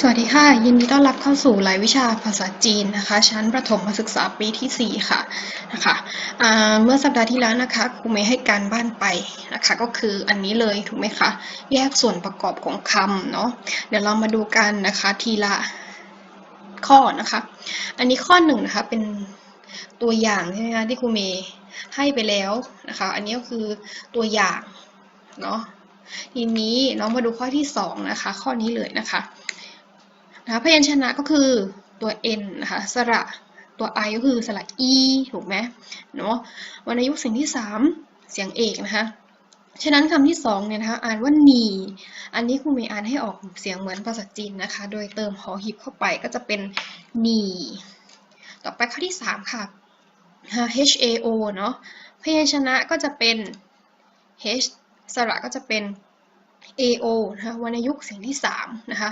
สวัสดีค่ะ ยินดีต้อนรับเข้าสู่รายวิชาภาษาจีนนะคะ ชั้นประถมศึกษาปีที่ 4 ค่ะนะคะเมื่อสัปดาห์ที่แล้วนะคะครูเมย์ให้การบ้านไปนะคะ ก็คืออันนี้เลยถูกไหมคะ แยกส่วนประกอบของคำเนาะเดี๋ยวเรามาดูกันนะคะทีละข้อนะคะ อันนี้ข้อหนึ่งนะคะเป็นตัวอย่างใช่ไหมคะที่ครูเมย์ให้ไปแล้วนะคะ อันนี้ก็คือตัวอย่างเนาะทีนี้น้องมาดูข้อที่สองนะคะ ข้อนี้เลยนะคะ นะพยัญชนะก็คือตัว n นะคะสระตัว i ก็คือสระ e ถูกไหมเนาะวรรณยุกต์เสียงที่ 3 เสียงเอกนะคะฉะนั้นคำที่2เนี่ยนะคะอ่านว่านีอันนี้ครูเมย์อ่านให้ออกเสียงเหมือนภาษาจีนนะคะ โดยเติมหอหีบเข้าไปก็จะเป็นนีต่อไปข้อที่ 3 ค่ะ h a o เนาะพยัญชนะก็จะเป็น h สระก็จะเป็น a o นะคะวรรณยุกต์เสียงที่3นะคะ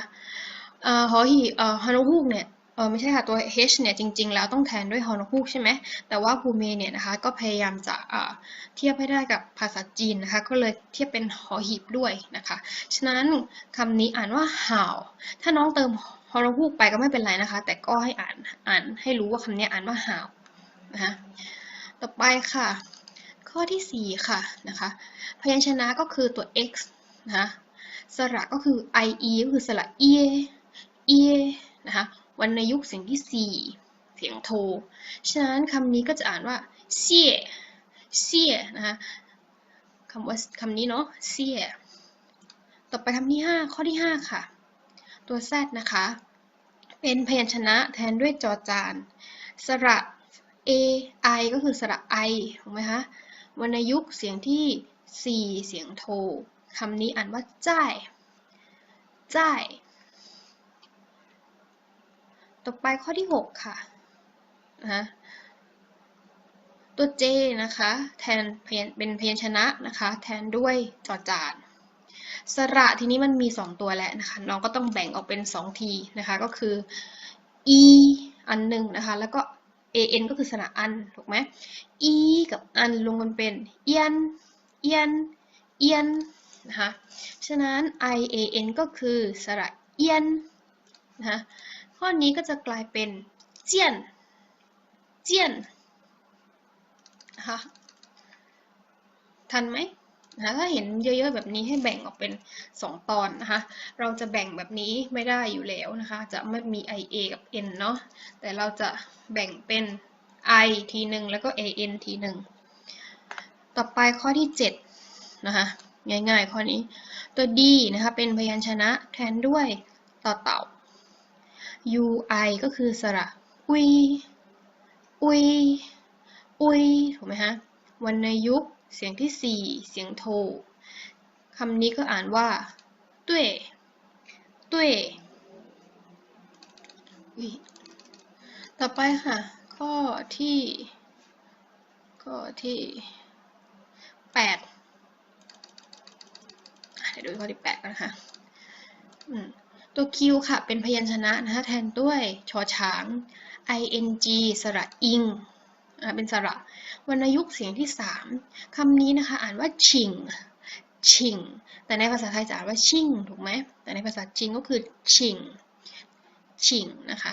หอหีฮอนฮูกเนี่ยเออไม่ใช่ค่ะ ตัว h เนี่ยจริง ๆ แล้วต้องแทนด้วยฮอนฮูกใช่ไหมแต่ว่าภูเมเนี่ยนะคะก็พยายามจะเทียบให้ได้กับภาษาจีนนะคะก็เลยเทียบเป็นหอหีบด้วยนะคะฉะนั้นคำนี้อ่านว่าห่าวถ้าน้องเติมฮอนฮูกไปก็ไม่เป็นไรนะคะ แต่ก็ให้อ่านอ่านให้รู้ว่าคำนี้อ่านว่าห่าวนะคะต่อไปค่ะ ข้อที่ 4 ค่ะนะคะพยัญชนะก็คือตัว x นะคะสระก็คือ ie ก็คือสระ e เอนะคะวรรณยุกต์เสียงที่ 4 เสียงโท ฉะนั้นคำนี้ก็จะอ่านว่าเสี่ยเสี่ยนะคะคำว่าคำนี้เนาะเสี่ยต่อไปคำที่ 5 ข้อที่ 5 ค่ะ ตัว z นะคะ เป็นพยัญชนะแทนด้วยจอจาน สระ a i ก็คือสระ i ถูกไหมคะวรรณยุกต์เสียงที่ 4 เสียงโทคำนี้อ่านว่าจ้ายจ้าย ต่อไปข้อที่ 6 ค่ะนะตัว J นะคะ แทนเป็นพยัญชนะนะคะ แทนด้วยจอจานสระทีนี้มันมี 2 ตัวแล้วนะคะน้องก็ต้องแบ่งออกเป็น 2 ทีนะคะ ก็คือ e อันหนึ่งนะคะ แล้วก็ an ก็คือสระอันถูกไหม e กับอันรวมกันเป็นเอียนเอียนเอียนนะคะฉะนั้น i a n ก็คือสระเอียนนะคะ ข้อนี้ก็จะกลายเป็นเจียน เจียนนะคะทันไหมนะคะถ้าเห็นเยอะๆแบบนี้ให้แบ่งออกเป็น 2 ตอนนะคะ เราจะแบ่งแบบนี้ไม่ได้อยู่แล้วนะคะ จะไม่มี ia กับ n เนาะ แต่เราจะแบ่งเป็น i ทีหนึ่งแล้วก็ an ทีหนึ่งต่อไปข้อที่ 7 นะคะ ง่ายๆ ข้อนี้ ตัว d นะคะ เป็นพยัญชนะแทนด้วยต่อเต่า ui ก็คือสระอุยอุยอุยถูกไหมคะวรรณยุกต์เสียงที่ 4 เสียงโทคำนี้ก็อ่านว่าตุ้ยตุ้ยอุ๊ยต่อไปค่ะ ข้อที่ ข้อที่8เดี๋ยวดูข้อที่8กันนะคะอืม ตัว Q ค่ะเป็นพยัญชนะนะคะแทนด้วยชอช้าง ing สระอิงอ่าเป็นสระวรรณยุกต์เสียงที่ 3คำนี้นะคะอ่านว่าชิงชิง แต่ในภาษาไทยจะอ่านว่าชิงถูกไหม แต่ในภาษาจีนก็คือชิงชิงนะคะ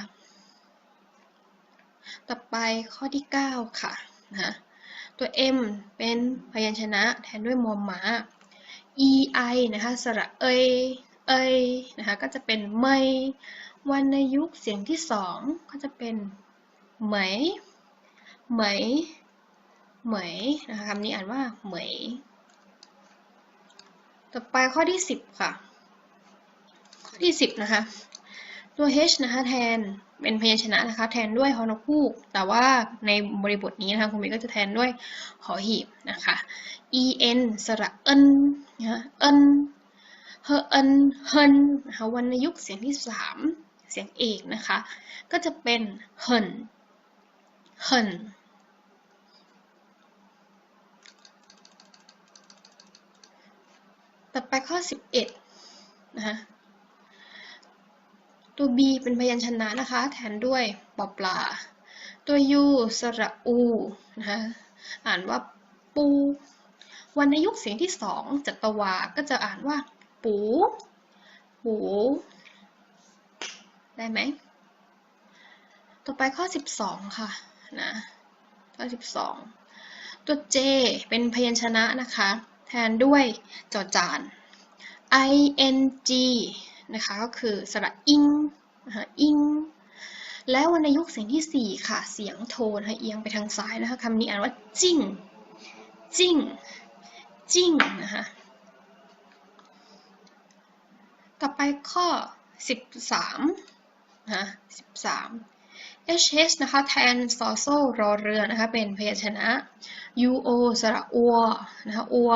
ต่อไปข้อที่ 9 ค่ะนะตัว M เป็นพยัญชนะแทนด้วยมอมหมา ei นะคะ สระเอย เอยนะคะก็จะเป็นเมยวรรณยุกต์เสียงที่สองก็จะเป็นเหมยเหมยเหมยนะคะคำนี้อ่านว่าเหมยต่อไปข้อที่ 10 ค่ะ ข้อที่ 10 นะคะ ตัว h นะคะแทนเป็นพยัญชนะนะคะแทนด้วยฮอนคูก แต่ว่าในบริบทนี้นะคะคุณเมย์ก็จะแทนด้วยหอหีบนะคะ en สระเอินนะคะเอิน เฮเอินเฮินนะคะวรรณยุกต์เสียงที่3เสียงเอกนะคะ ก็จะเป็นเฮินเฮินต่อไปข้อ 11 นะคะตัว b เป็นพยัญชนะนะคะ แทนด้วยปอปลา ตัว u สระอู นะคะอ่านว่าปูวรรณยุกต์เสียงที่สองจัตวา ก็จะอ่านว่า ปู ปู ได้ไหม ต่อไปข้อ 12 ค่ะ นะ ข้อ 12 ตัว J เป็นพยัญชนะนะคะ แทนด้วยจอจาน ing นะคะ ก็คือสระอิงนะคะอิงแล้ววรรณยุกต์เสียงที่ 4 ค่ะ เสียงโทนเอียงไปทางซ้ายนะคะคำนี้อ่านว่าจิ้งจิ้งจิ้งนะคะ ต่อไปข้อ 13นะ13 hh นะคะแทนซอโซรอเรือนะคะเป็นพยัญชนะ uo สระอัวนะคะอัว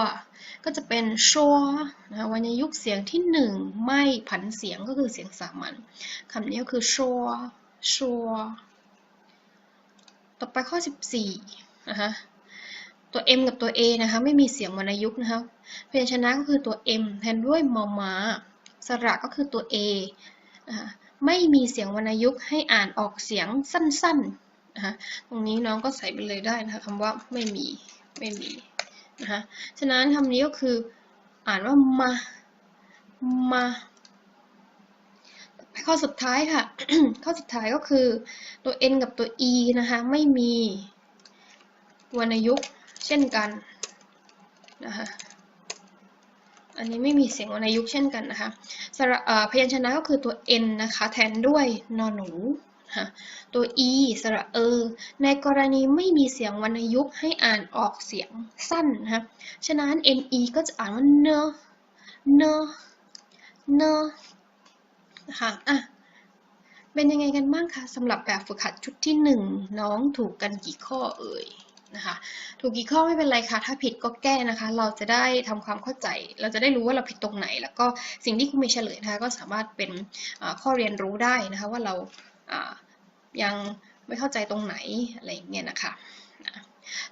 ก็จะเป็นชัวนะคะวรรณยุกต์เสียงที่ 1 ไม่ผันเสียงก็คือเสียงสามัญคำนี้ก็คือชัวชัวต่อไปข้อ 14นะคะตัว m กับตัว a นะคะไม่มีเสียงวรรณยุกต์นะคะพยัญชนะก็คือตัว m แทนด้วยมอม้า สระก็คือตัว a ไม่มีเสียงวรรณยุกต์ให้อ่านออกเสียงสั้นๆนะคะตรงนี้น้องก็ใส่ไปเลยได้นะคะคำว่าไม่มีไม่มีนะคะฉะนั้นคำนี้ก็คืออ่านว่ามามาข้อสุดท้ายค่ะ ข้อสุดท้ายก็คือตัว n กับตัว e นะคะไม่มีวรรณยุกต์เช่นกันนะคะ อันนี้ไม่มีเสียงวรรณยุกต์เช่นกันนะคะสระพยัญชนะก็คือตัว n นะคะ แทนด้วยนอนหนูตัว e สระเออ ในกรณีไม่มีเสียงวรรณยุกต์ให้อ่านออกเสียงสั้นนะคะฉะนั้น ne ก็จะอ่านว่าเนเนเนนะคะอะเป็นยังไงกันบ้างคะสำหรับแบบฝึกหัดชุดที่ 1 น้องถูกกันกี่ข้อเอ่ย นะคะ ถูกกี่ข้อไม่เป็นไรค่ะ ถ้าผิดก็แก้นะคะ เราจะได้ทำความเข้าใจ เราจะได้รู้ว่าเราผิดตรงไหน แล้วก็สิ่งที่คุณมีเฉลยนะคะก็สามารถเป็นข้อเรียนรู้ได้นะคะว่าเรายังไม่เข้าใจตรงไหนอะไรอย่างเงี้ยนะคะ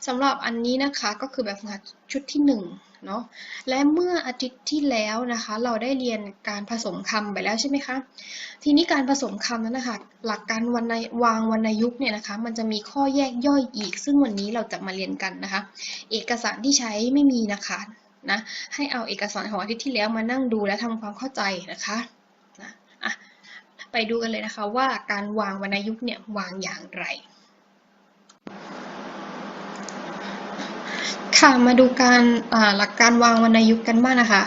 สำหรับอันนี้นะคะก็คือแบบฝึกหัดชุดที่ 1 เนาะและเมื่ออาทิตย์ที่แล้วนะคะ เราได้เรียนการผสมคำไปแล้วใช่ไหมคะทีนี้การผสมคำนั้นนะคะหลักการวรรณวางวรรณยุกต์เนี่ยนะคะ มันจะมีข้อแยกย่อยอีก ซึ่งวันนี้เราจะมาเรียนกันนะคะ เอกสารที่ใช้ไม่มีนะคะนะให้เอาเอกสารของอาทิตย์ที่แล้วมานั่งดูและทำความเข้าใจนะคะนะอะไปดูกันเลยนะคะว่าการวางวรรณยุกต์เนี่ยวางอย่างไร ค่ะมาดูการหลักการวางวรรณยุกต์กันบ้างนะคะ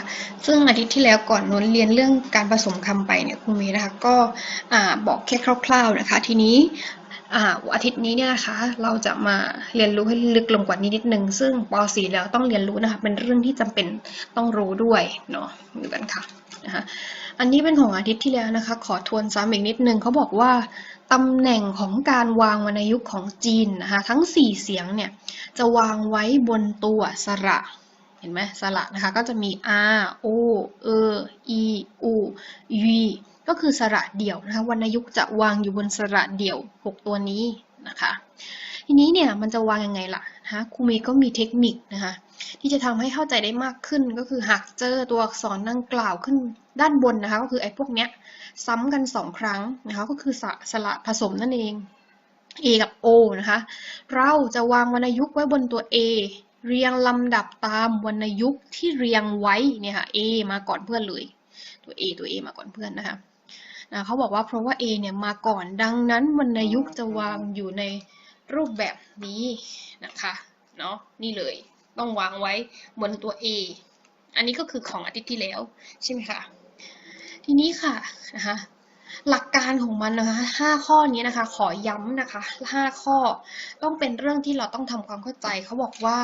ซึ่งอาทิตย์ที่แล้วก่อนนนเรียนเรื่องการผสมคำไปเนี่ยคุณเมย์นะคะก็บอกแค่คร่าว ๆนะคะ ทีนี้อาทิตย์นี้เนี่ยนะคะเราจะมาเรียนรู้ให้ลึกลงกว่านี้นิดนึง ซึ่งป .4 แล้วต้องเรียนรู้นะคะเป็นเรื่องที่จำเป็นต้องรู้ด้วยเนาะดูกันค่ะนะคะอันนี้เป็นของอาทิตย์ที่แล้วนะคะ ขอทวนซ้ำอีกนิดนึงเขาบอกว่า ตำแหน่งของการวางวรรณยุกต์ของจีนนะคะทั้ง 4 เสียงเนี่ยจะวางไว้บนตัวสระเห็นไหมสระนะคะก็จะมี r o e e u y ก็คือสระเดี่ยวนะคะวรรณยุกต์จะวางอยู่บนสระเดี่ยว 6 ตัวนี้นะคะทีนี้เนี่ยมันจะวางยังไงล่ะนะคะครูเมย์ก็มีเทคนิคนะคะที่จะทำให้เข้าใจได้มากขึ้นก็คือหากเจอตัวอักษรดังกล่าวขึ้นด้านบนนะคะก็คือไอ้พวกเนี้ย ซ้ำกันสองครั้งนะคะก็คือสสระผสมนั่นเอง A กับ O นะคะ เราจะวางวรรณยุกต์ไว้บนตัว A เรียงลำดับตามวรรณยุกต์ที่เรียงไว้เนี่ยค่ะ A มาก่อนเพื่อนเลย ตัว A ตัว A มาก่อนเพื่อนนะคะนะเขาบอกว่าเพราะว่า A เนี่ยมาก่อนดังนั้นวรรณยุกต์จะวางอยู่ในรูปแบบนี้นะคะเนาะนี่เลยต้องวางไว้บนตัว A อันนี้ก็คือของอาทิตย์ที่แล้วใช่ไหมคะ ทีนี้ค่ะนะคะหลักการของมันนะคะห้าข้อนี้นะคะ ขอย้ำนะคะห้าข้อต้องเป็นเรื่องที่เราต้องทำความเข้าใจเขาบอกว่า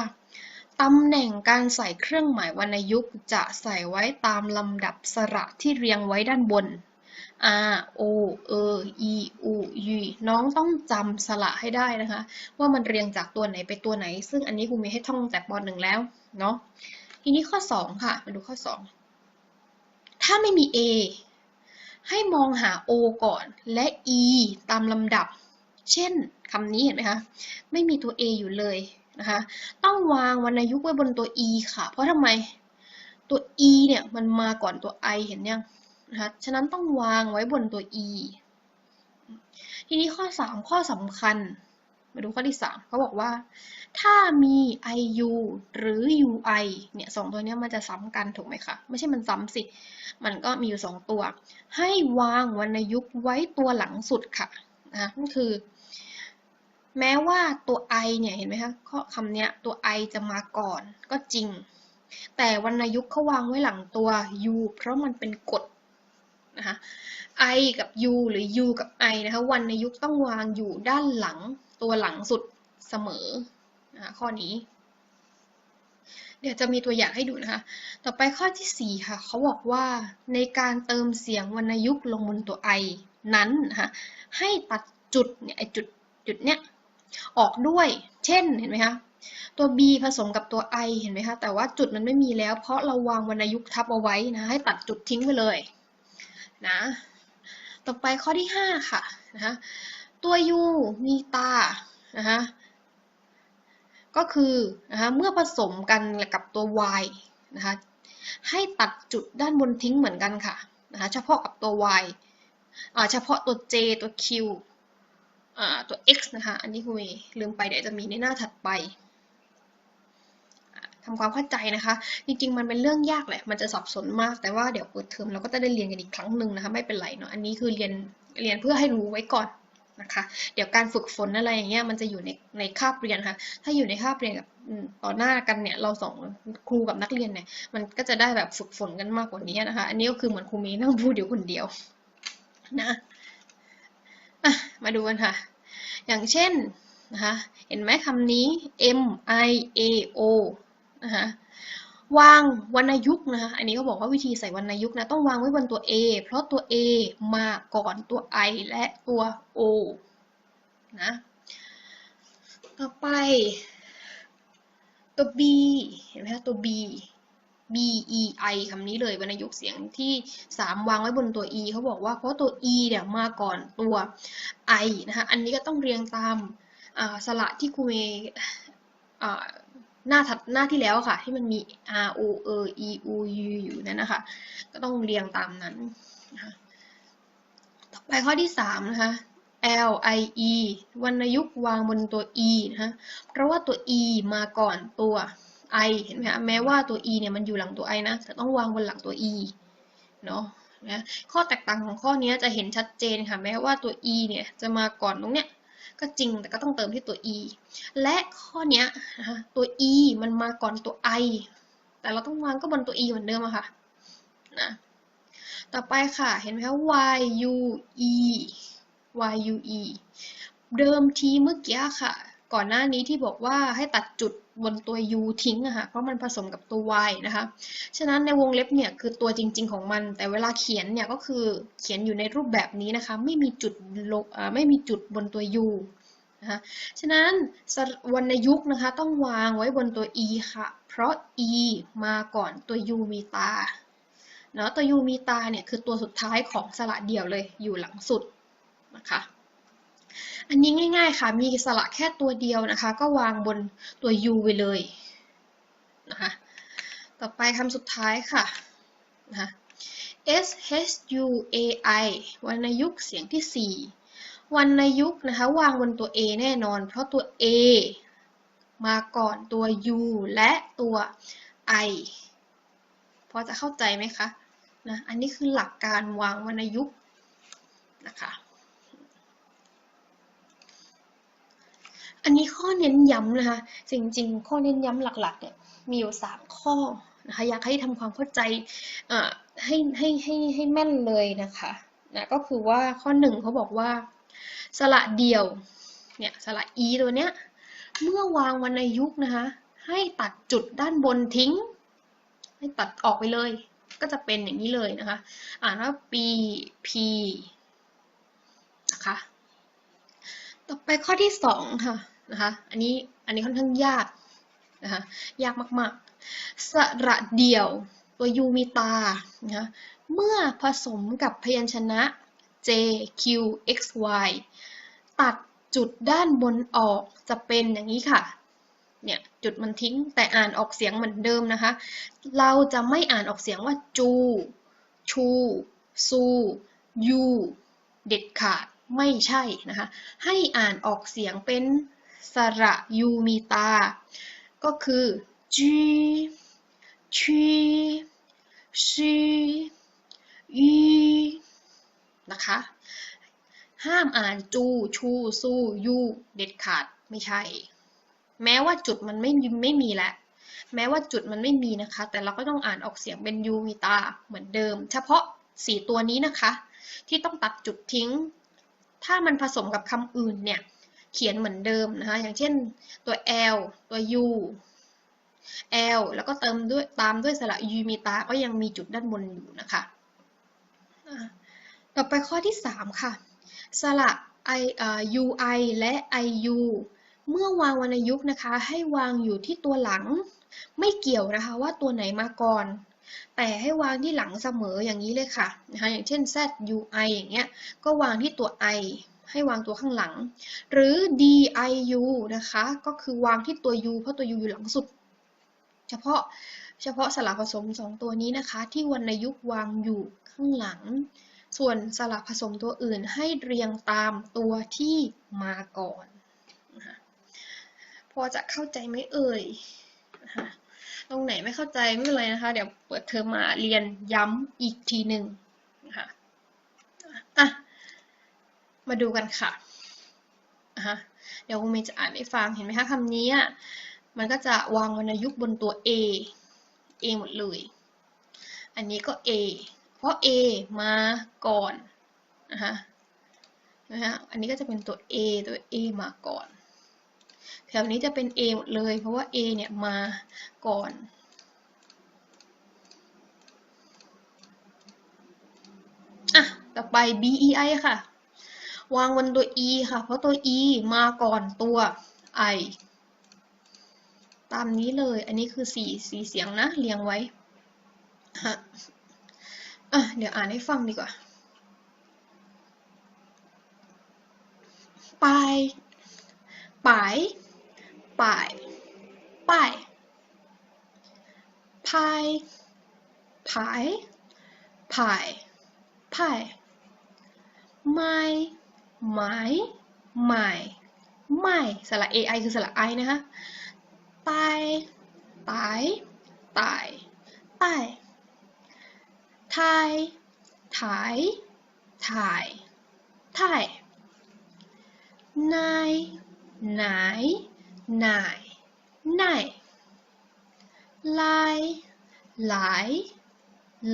ตำแหน่งการใส่เครื่องหมายวรรณยุกต์จะใส่ไว้ตามลำดับสระที่เรียงไว้ด้านบน R O E E U Y น้องต้องจำสระให้ได้นะคะ ว่ามันเรียงจากตัวไหนไปตัวไหน ซึ่งอันนี้ครูมีให้ท่องแต่ปหนึ่งแล้วเนาะทีนี้ข้อ 2 ค่ะ มาดูข้อ 2 ถ้าไม่มี A ให้มองหา O ก่อนและ E ตามลำดับ เช่นคำนี้เห็นไหมคะ ไม่มีตัว A อยู่เลยนะคะ ต้องวางวรรณยุกต์ไว้บนตัว E ค่ะ เพราะทำไมตัว E เนี่ยมันมาก่อนตัว I เห็นยังนะคะ ฉะนั้นต้องวางไว้บนตัว e ทีนี้ข้อ 3 ข้อสำคัญ มาดูข้อที่สามเขาบอกว่า ถ้ามี iu หรือ ui เนี่ยสองตัวนี้มันจะซ้ำกันถูกไหมคะ ไม่ใช่มันซ้ำสิ มันก็มีอยู่สองตัว ให้วางวรรณยุกต์ไว้ตัวหลังสุดค่ะนะนั่นคือ แม้ว่าตัว i เนี่ยเห็นไหมคะข้อคำเนี้ยตัว i จะมาก่อนก็จริง แต่วรรณยุกต์เขาวางไว้หลังตัว u เพราะมันเป็นกฎ นะคะ i กับ u หรือ u กับ i นะคะวรรณยุกต์ต้องวางอยู่ด้านหลังตัวหลังสุดเสมอนะคะข้อนี้ เดี๋ยวจะมีตัวอย่างให้ดูนะคะ ต่อไปข้อที่ 4 ค่ะ เขาบอกว่าในการเติมเสียงวรรณยุกต์ลงบนตัว i นั้นนะคะให้ตัดจุดเนี่ยไอจุดจุดเนี้ยออกด้วย เช่นเห็นไหมคะตัว b ผสมกับตัว i เห็นไหมคะ แต่ว่าจุดมันไม่มีแล้ว เพราะเราวางวรรณยุกต์ทับเอาไว้นะ ให้ตัดจุดทิ้งไปเลย นะ ต่อไปข้อที่ 5 ค่ะนะคะตัว u มีตานะคะก็คือนะคะเมื่อผสมกันกับตัว y นะคะให้ตัดจุดด้านบนทิ้งเหมือนกันค่ะนะคะเฉพาะกับตัว y อ่าเฉพาะตัว j ตัว q อ่าตัว x นะคะ อันนี้คุยลืมไปเดี๋ยวจะมีในหน้าถัดไป ทำความเข้าใจนะคะ จริงๆ มันเป็นเรื่องยากแหละ มันจะสับสนมาก แต่ว่าเดี๋ยวเปิดเทอมเราก็จะได้เรียนกันอีกครั้งหนึ่งนะคะ ไม่เป็นไรเนาะ อันนี้คือเรียนเรียนเพื่อให้รู้ไว้ก่อนนะคะ เดี๋ยวการฝึกฝนอะไรอย่างเงี้ยมันจะอยู่ในในคาบเรียนค่ะ ถ้าอยู่ในคาบเรียนกับต่อหน้ากันเนี่ยเราสองครูกับนักเรียนเนี่ย มันก็จะได้แบบฝึกฝนกันมากกว่านี้นะคะ อันนี้ก็คือเหมือนครูมย์นั่งพูดเดี๋ยวคนเดียวนะะมาดูกันค่ะ อย่างเช่นนะคะ เห็นไหมคำนี้ M I A O นะคะวางวรรณยุกต์นะคะ อันนี้เขาบอกว่าวิธีใส่วรรณยุกต์นะต้องวางไว้บนตัว A เพราะตัว A มาก่อนตัว I และตัว O นะ ต่อไป ตัว B เห็นไหมคะตัว B B E I คำนี้เลยวรรณยุกต์เสียงที่ 3 วางไว้บนตัว E เขาบอกว่าเพราะตัว E เนี่ยมาก่อนตัว I นะคะ อันนี้ก็ต้องเรียงตามสระที่ครูเม หน้าถัดหน้าที่แล้วค่ะ ที่มันมี R O E E U U อยู่นั่นนะคะ ก็ต้องเรียงตามนั้นนะคะต่อไปข้อที่3นะคะ L I E วรรณยุกต์วางบนตัว E นะคะเพราะว่าตัว E มาก่อนตัว I เห็นไหมคะแม้ว่าตัว E เนี่ยมันอยู่หลังตัว I นะแต่ต้องวางบนหลังตัว E เนาะนะข้อแตกต่างของข้อนี้จะเห็นชัดเจนค่ะ แม้ว่าตัว E เนี่ยจะมาก่อนตรงเนี้ย ก็จริงแต่ก็ต้องเติมที่ตัว e และข้อนี้ยตัว e มันมาก่อนตัว i แต่เราต้องวางก็บนตัว e เหมือนเดิมอะค่ะนะต่อไปค่ะเห็นไหมคะ y u e y u e เดิมทีเมื่อกี้ค่ะ ก่อนหน้านี้ที่บอกว่าให้ตัดจุดบนตัว u ทิ้งอะค่ะเพราะมันผสมกับตัว y นะคะ ฉะนั้นในวงเล็บเนี่ยคือตัวจริง ๆ ของมัน แต่เวลาเขียนเนี่ยก็คือเขียนอยู่ในรูปแบบนี้นะคะ ไม่มีจุดไม่มีจุดบนตัว u นะคะฉะนั้นวรรณยุกต์นะคะต้องวางไว้บนตัว e ค่ะ เพราะ e มาก่อนตัว u มีตาเนาะตัว u มีตาเนี่ยคือตัวสุดท้ายของสระเดี่ยวเลยอยู่หลังสุดนะคะ อันนี้ง่าย ๆ ค่ะ มีสระแค่ตัวเดียวนะคะ ก็วางบนตัว u ไปเลยนะคะต่อไปคำสุดท้ายค่ะนะคะ s h u a i วรรณยุกต์เสียงที่ 4วรรณยุกต์นะคะ วางบนตัว a แน่นอน เพราะตัว a มาก่อนตัว u และตัว i พอจะเข้าใจไหมคะนะอันนี้คือหลักการวางวรรณยุกต์นะคะ อันนี้ข้อเน้นย้ำนะคะ จริงๆ ข้อเน้นย้ำหลักๆเนี่ยมีอยู่3ข้อนะคะอยากให้ทำความเข้าใจให้ให้ให้ให้แม่นเลยนะคะนะก็คือว่าข้อหนึ่งเขาบอกว่า สระเดียวเนี่ยสระ e ตัวเนี้ยเมื่อวางวรรณยุกนะคะ ให้ตัดจุดด้านบนทิ้ง ให้ตัดออกไปเลย ก็จะเป็นอย่างนี้เลยนะคะ อ่านว่า p p นะคะ ต่อไปข้อที่สองค่ะ นะคะ อันนี้อันนี้ค่อนข้างยากนะคะ ยากมากๆ สระเดี่ยว ตัวยูมีตานะคะเมื่อผสมกับพยัญชนะ j q x y ตัดจุดด้านบนออกจะเป็นอย่างนี้ค่ะ เนี่ยจุดมันทิ้งแต่อ่านออกเสียงเหมือนเดิมนะคะ เราจะไม่อ่านออกเสียงว่าจู ชู ซูยู เด็ดขาด ไม่ใช่นะคะ ให้อ่านออกเสียงเป็น สระยูมีตา ก็คือจีชีชียีนะคะ ห้ามอ่านจูชูซูยูเด็ดขาดไม่ใช่ แม้ว่าจุดมันไม่ไม่มีแล้วแม้ว่าจุดมันไม่มีนะคะ แต่เราก็ต้องอ่านออกเสียงเป็นยูมีตาเหมือนเดิม เฉพาะสี่ตัวนี้นะคะ ที่ต้องตัดจุดทิ้ง ถ้ามันผสมกับคำอื่นเนี่ย เขียนเหมือนเดิมนะคะ อย่างเช่นตัว L ตัว U L แล้วก็เติมด้วยตามด้วยสระยูมีตา ก็ยังมีจุดด้านบนอยู่นะคะ ต่อไปข้อที่ 3 ค่ะ สระ i ui และ iu เมื่อวางวรรณยุกต์นะคะ ให้วางอยู่ที่ตัวหลัง ไม่เกี่ยวนะคะว่าตัวไหนมาก่อน แต่ให้วางที่หลังเสมออย่างนี้เลยค่ะนะคะอย่างเช่น z u i อย่างเงี้ย ก็วางที่ตัว i ให้วางตัวข้างหลัง หรือ d i u นะคะ ก็คือวางที่ตัว u เพราะตัว u อยู่หลังสุด เฉพาะเฉพาะสระผสมสองตัวนี้นะคะ ที่วรรณยุกวางอยู่ข้างหลัง ส่วนสระผสมตัวอื่นให้เรียงตามตัวที่มาก่อน พอจะเข้าใจไหมเอ่ยตรงไหนไม่เข้าใจไม่เป็นไรนะคะ เดี๋ยวเปิดเทอมมาเรียนย้ำอีกทีหนึ่งนะคะ มาดูกันค่ะะเดี๋ยวคุณเมย์จะอ่านให้ฟัง เห็นไหมคะคำนี้อะมันก็จะวางวรรณยุกต์บนตัว A A หมดเลย อันนี้ก็ A เพราะ A มาก่อนนะคะนะคะอันนี้ก็จะเป็นตัว A ตัว A มาก่อน แถวนี้จะเป็น A หมดเลย เพราะว่า A เนี่ยมาก่อนอะต่อไป B E I ค่ะ วางบนตัว E ค่ะ เพราะตัว E มาก่อนตัว I ตามนี้เลย อันนี้คือสี่สี่เสียงนะ เรียงไว้ฮะอะ เดี๋ยวอ่านให้ฟังดีกว่า ไปไปไปไปพายพายพายพายไม่ ไม่ไม่ไม่สระ AI คือสระ I นะคะตายตายตายตายทายถ่ายถ่ายถ่ายนายนายนายนายลายหลาย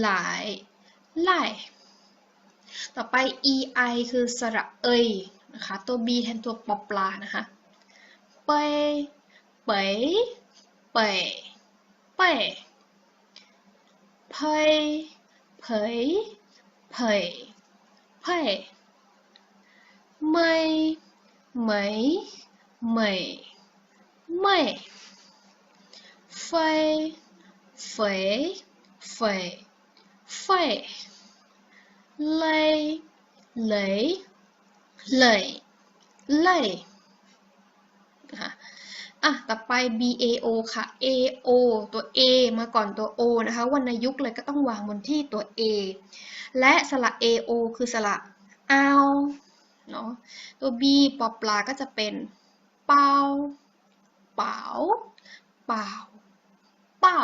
หลายหลาย ต่อไป ei คือสระเอยนะคะ ตัว b แทนตัวปอปลานะคะเปยเปยเปยเปยเพยเผยเผยเผยไม่ไม่ไม่ไม่เฟยเฟยเฟยเฟ ยเลยเลยเลยเลยนะคะอะ ต่อไป B A O ค่ะ A O ตัว A มาก่อนตัว O นะคะ วรรณยุกต์เลยก็ต้องวางบนที่ตัว A และสระ A O คือสระเอาเนาะ ตัว B ปอปลาก็จะเป็นเปาเป๋าเป่าเป่า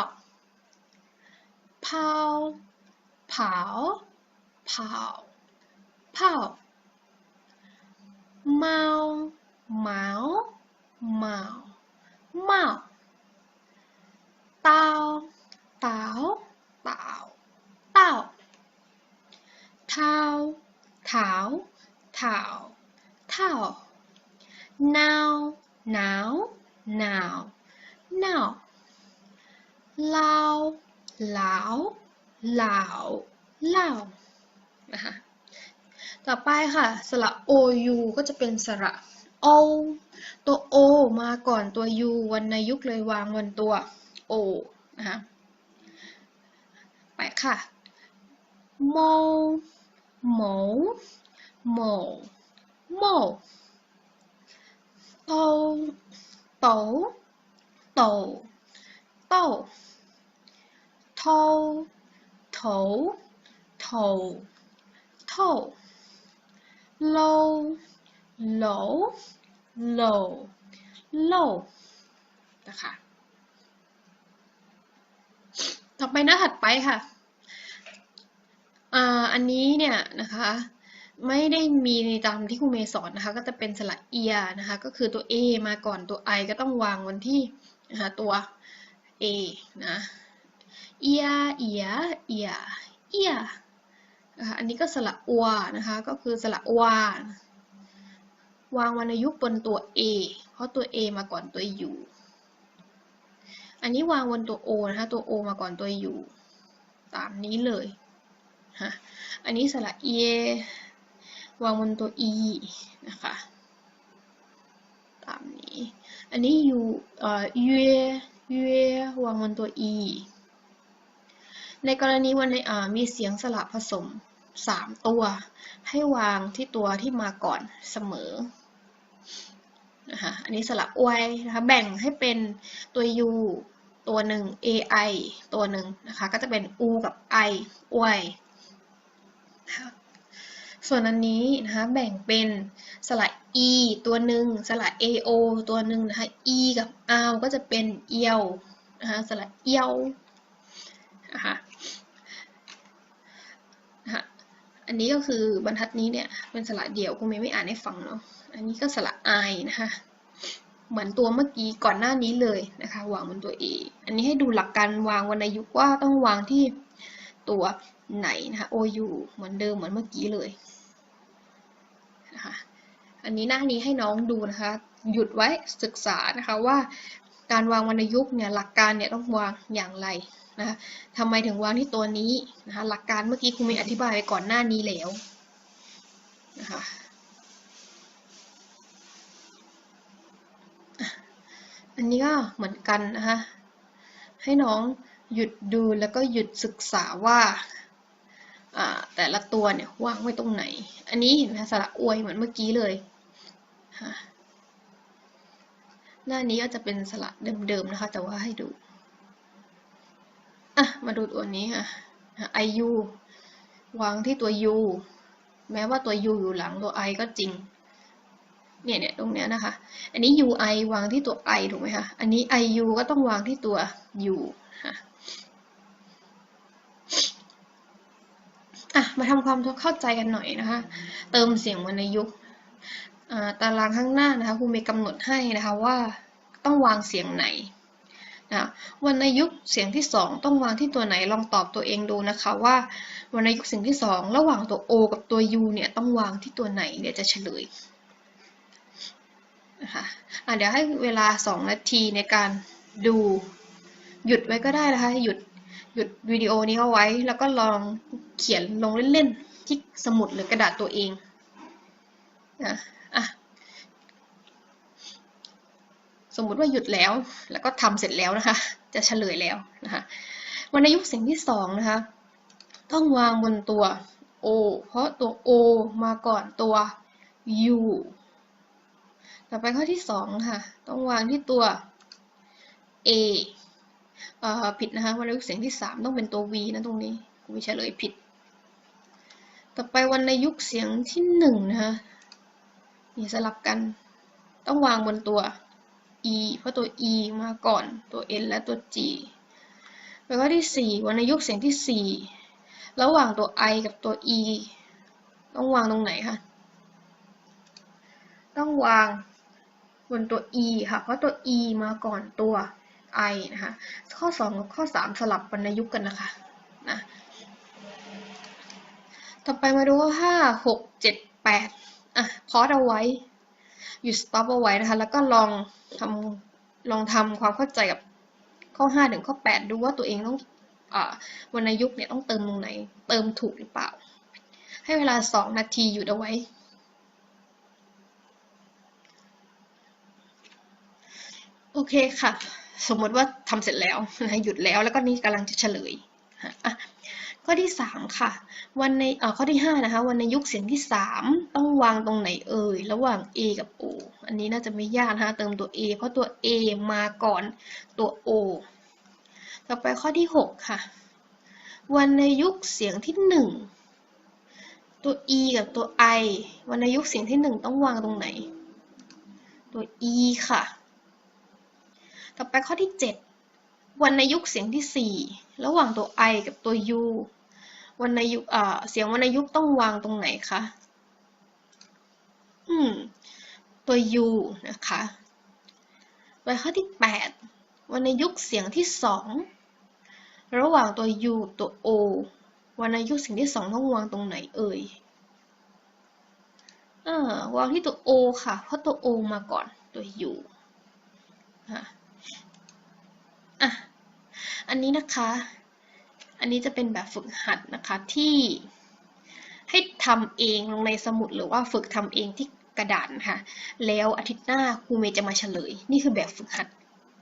เผาเผา เผาเผาเมาเมาเมาเมาเต่าเต่าเต่าเต่าเท้าเท้าเท้าเท้าหนาวหนาวหนาวหนาวลาวลาวลาวลาวนะคะต่อไป ค่ะ สระ OU ก็จะเป็นสระ O ตัว O มาก่อนตัว U วรรณยุกต์เลยวางบนตัว O นะคะไปค่ะโมโมโมโมโตโตโตโตโทโถโถโถ โลโลโล low low นะคะ ต่อไปหน้าถัดไปค่ะอ่าอันนี้เนี่ยนะคะ ไม่ได้มีตามที่ครูเมย์สอนนะคะ ก็จะเป็นสระเอียนะคะ ก็คือตัว A มาก่อนตัว I ก็ต้องวางวันที่นะคะตัว A นะเอียเอียเอียเอีย นะคะอันนี้ก็สระอัวนะคะก็คือสระวาวางวรรณยุกต์บนตัว A เพราะตัว A มาก่อนตัว U อันนี้วางบนตัว O นะคะตัว O มาก่อนตัว U ตามนี้เลยฮะอันนี้สระเวางบนตัว e นะคะตามนี้ อันนี้ u เอ่อ u u วางบนตัว e ในกรณีวันในอ่ามีเสียงสระผสม 3 ตัว ให้วางที่ตัวที่มาก่อนเสมอนะคะอันนี้สระอวยนะคะแบ่งให้เป็นตัว u ตัวหนึ่ง ai ตัวหนึ่งนะคะก็จะเป็น u กับ i อวยนะะส่วนอันนี้นะคะแบ่งเป็นสระ e ตัวหนึ่งสระ ao ตัวหนึ่งนะคะ e กับ r ก็จะเป็นเอียวนะคะสระเอียวนะคะ อันนี้ก็คือบรรทัดนี้เนี่ยเป็นสระเดี่ยวคุณเมย์ไม่อ่านให้ฟังเนาะ อันนี้ก็สระ i นะคะ เหมือนตัวเมื่อกี้ก่อนหน้านี้เลยนะคะ วางบนตัว a อันนี้ให้ดูหลักการวางวรรณยุกต์ว่าต้องวางที่ตัวไหนนะคะ OU เหมือนเดิมเหมือนเมื่อกี้เลยนะคะอันนี้หน้านี้ให้น้องดูนะคะ หยุดไว้ศึกษานะคะว่าการวางวรรณยุกต์เนี่ยหลักการเนี่ยต้องวางอย่างไร นะคะทำไมถึงวางที่ตัวนี้นะคะหลักการเมื่อกี้ครูมีอธิบายไปก่อนหน้านี้แล้วนะคะอันนี้ก็เหมือนกันนะคะให้น้องหยุดดูแล้วก็หยุดศึกษาว่าแต่ละตัวเนี่ยวางไว้ตรงไหน อันนี้เห็นไหมสระอวยเหมือนเมื่อกี้เลย หน้านี้ก็จะเป็นสระเดิมๆนะคะ แต่ว่าให้ดู อะมาดูตัวนี้ค่ะ iu วางที่ตัว u แม้ว่าตัว u อยู่หลังตัว i ก็จริง เนี่ยเนี่ยตรงเนี้ยนะคะ อันนี้ ui วางที่ตัว i ถูกไหมคะ อันนี้ iu ก็ต้องวางที่ตัว u ค่ะอะ มาทำความเข้าใจกันหน่อยนะคะ เติมเสียงวรรณยุกต์ตารางข้างหน้านะคะครูมีกำหนดให้นะคะว่าต้องวางเสียงไหน นะวรรณยุกต์เสียงที่สองต้องวางที่ตัวไหนลองตอบตัวเองดูนะคะว่าวรรณยุกต์เสียงที่สองระหว่างตัว O กับตัว U เนี่ยต้องวางที่ตัวไหนเดี๋ยวจะเฉลยนะคะะเดี๋ยวให้เวลา 2 นาทีในการดูหยุดไว้ก็ได้นะคะหยุดหยุดวิดีโอนี้เอาไว้ แล้วก็ลองเขียนลงเล่นๆที่สมุดหรือกระดาษตัวเองนะอะ สมมุติว่าหยุดแล้วแล้วก็ทำเสร็จแล้วนะคะ จะเฉลยแล้วนะคะวรรณยุกต์สิ่งที่สองนะคะ ต้องวางบนตัว O เพราะตัว O มาก่อนตัว U ต่อไปข้อที่สองค่ะ ต้องวางที่ตัว A อ่าผิดนะคะวรรณยุกต์เสียงที่3ต้องเป็นตัว V นะตรงนี้กูเฉลยผิด ต่อไปวรรณยุกต์เสียงที่1นะคะนี่สลับกัน ต้องวางบนตัว E เพราะตัว E มาก่อนตัว N และตัว G แล้วก็ที่ 4วรรณยุกต์เสียงที่ 4 ระหว่างตัว I กับตัว E ต้องวางตรงไหนคะต้องวางบนตัว E ค่ะ เพราะตัว E มาก่อนตัว i นะคะ ข้อ 2 กับข้อ 3 สลับวรรณยุกต์กันนะคะนะต่อไปมาดูข้อ5 6 7 8อะพอดเอาไว้ หยุด stop เอาไว้นะคะ แล้วก็ลอง ทำลองทำความเข้าใจกับข้อ5ถึงข้อ 8 ดูว่าตัวเองต้องอวรรณยุกต์เนี่ยต้องเติมตรงไหน เติมถูกหรือเปล่า ให้เวลา 2 นาทีหยุดเอาไว้โอเคค่ะ สมมติว่าทำเสร็จแล้วนะหยุดแล้วแล้วก็นี่กำลังจะเฉลยอะ ข้อที่3ค่ะวันในอ่อข้อที่5นะคะวันในยุคเสียงที่ 3 ต้องวางตรงไหนเอ่ยระหว่าง A กับ O อันนี้น่าจะไม่ยากนะคะเติมตัว A เพราะตัว A มาก่อนตัว O ต่อไปข้อที่ 6 ค่ะ วันในยุคเสียงที่ 1 ตัว E กับตัว I วันในยุคเสียงที่ 1 ต้องวางตรงไหน ตัว E ค่ะ ต่อไปข้อที่ 7วรรณยุกต์เสียงที่ 4 ระหว่างตัว i กับตัว u วรรณยุกต์เอ่อเสียงวรรณยุกต์ต้องวางตรงไหนคะอืม ตัว u นะคะไปข้อที่ 8 วรรณยุกต์เสียงที่ 2 ระหว่างตัว u ตัว o วรรณยุกต์เสียงที่ 2 ต้องวางตรงไหนเอ่ยเออวางที่ตัว o ค่ะ เพราะตัว o มาก่อนตัว u อะอะอันนี้นะคะ อันนี้จะเป็นแบบฝึกหัดนะคะที่ให้ทำเองลงในสมุดหรือว่าฝึกทำเองที่กระดาษนะคะแล้วอาทิตย์หน้าครูเมย์จะมาเฉลย นี่คือแบบฝึกหัด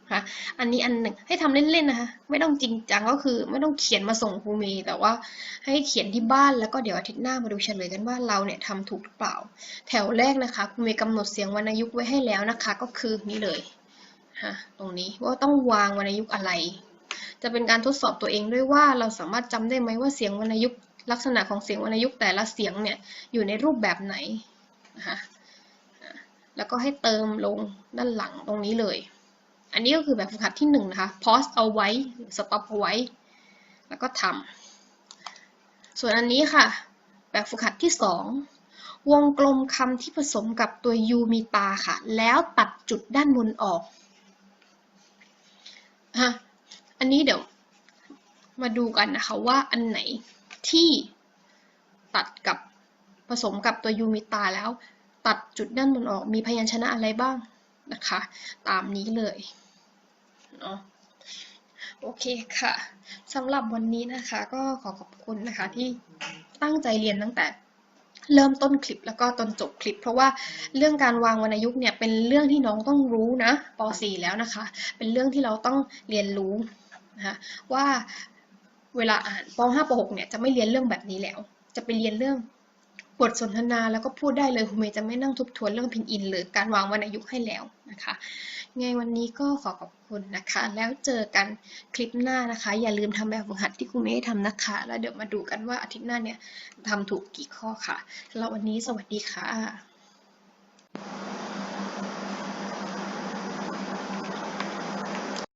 นะคะอันนี้อันหนึ่งให้ทำเล่นๆนะคะไม่ต้องจริงจังก็คือไม่ต้องเขียนมาส่งครูเมย์แต่ว่าให้เขียนที่บ้านแล้วก็เดี๋ยวอาทิตย์หน้ามาดูเฉลยกันว่าเราเนี่ยทำถูกหรือเปล่า แถวแรกนะคะครูเมย์กำหนดเสียงวรรณยุกต์ไว้ให้แล้วนะคะ ก็คือนี่เลยฮะตรงนี้ว่าต้องวางวรรณยุกต์อะไร จะเป็นการทดสอบตัวเองด้วยว่าเราสามารถจำได้ไหมว่าเสียงวรรณยุกต์ลักษณะของเสียงวรรณยุกต์แต่ละเสียงเนี่ยอยู่ในรูปแบบไหนนะคะแล้วก็ให้เติมลงด้านหลังตรงนี้เลย อันนี้ก็คือแบบฝึกหัดที่หนึ่งนะคะ pause เอาไว้ stop เอาไว้ แล้วก็ทำส่วนอันนี้ค่ะ แบบฝึกหัดที่สองวงกลมคำที่ผสมกับตัว u มีตาค่ะ แล้วตัดจุดด้านบนออก อันนี้เดี๋ยวมาดูกันนะคะว่าอันไหนที่ตัดกับผสมกับตัว u มีตาแล้ว ตัดจุดด้านบนออกมีพยัญชนะอะไรบ้างนะคะ ตามนี้เลยเนาะโอเคค่ะสำหรับวันนี้นะคะ ก็ขอขอบคุณนะคะที่ตั้งใจเรียนตั้งแต่เริ่มต้นคลิปแล้วก็ตอนจบคลิป เพราะว่าเรื่องการวางวรรณยุกต์เนี่ยเป็นเรื่องที่น้องต้องรู้นะป .4 แล้วนะคะ เป็นเรื่องที่เราต้องเรียนรู้ นะคะว่าเวลาอ่านป .5 ป .6 เนี่ยจะไม่เรียนเรื่องแบบนี้แล้ว จะไปเรียนเรื่องบทสนทนาแล้วก็พูดได้เลยคุณเมย์จะไม่นั่งทบทวนเรื่องพินอิน หรือการวางวรรณยุกต์ให้แล้วนะคะไงวันนี้ก็ขอขอบคุณนะคะ แล้วเจอกันคลิปหน้านะคะ อย่าลืมทำแบบฝึกหัดที่ครูเมย์ทำนะคะ แล้วเดี๋ยวมาดูกันว่าอาทิตย์หน้าเนี่ยทำถูกกี่ข้อค่ะสำหรับวันนี้สวัสดีค่ะ